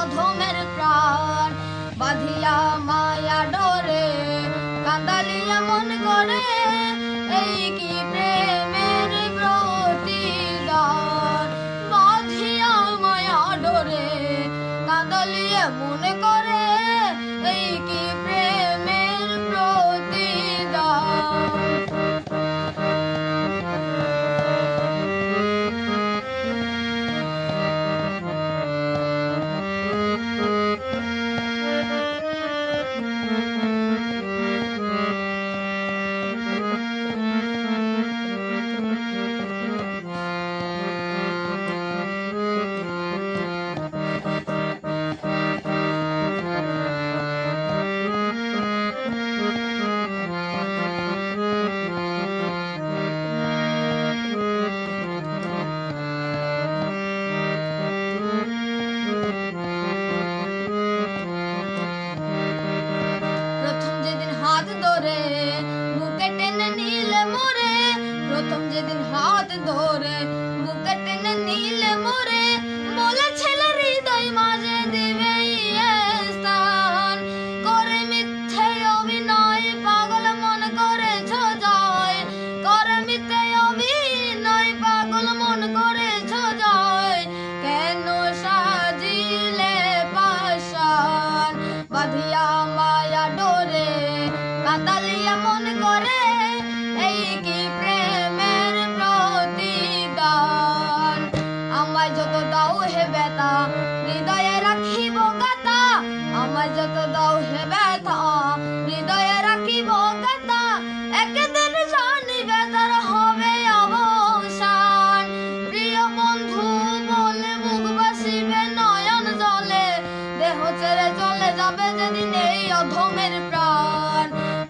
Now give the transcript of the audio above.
অধমের প্রাণ বাঁধিয়া মায়া ডরে কান্দালিয়া মন করে এই কি প্রেম?